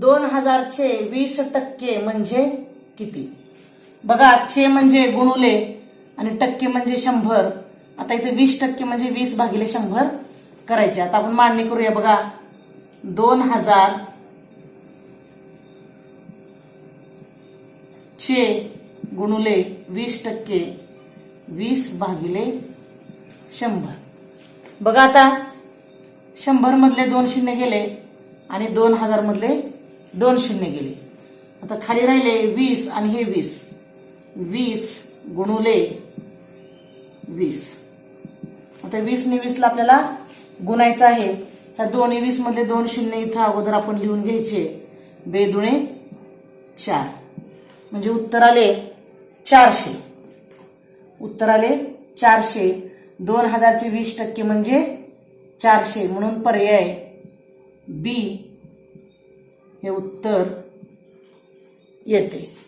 दोन हजारचे वीस टक्के म्हणजे किती? बघा चे म्हणजे गुणुले आणि टक्के म्हणजे शंभर. आता इथे वीस टक्के म्हणजे वीस भागिले शंभर करायचे. आता आपण मांडणी करूया. बघा दोन हजार चे गुणुले वीस टक्के वीस भागिले शंभर. बघा आता शंभर मधले दोन शून्य गेले आणि दोन हजार मधले दोन शून्य गेले. आता खाली राहिले वीस आणि हे वीस. वीस गुणुले वीस. आता वीस ने वीसला आपल्याला गुणायचं आहे. ह्या दोन वीस मधले दोन शून्य इथं अगोदर आपण लिहून घ्यायचे. बेदुणे चार. म्हणजे उत्तर आले चारशे. उत्तर आले चारशे. दोन हजारचे वीस टक्के म्हणजे चारशे. म्हणून पर्याय बी. हे उत्तर येते.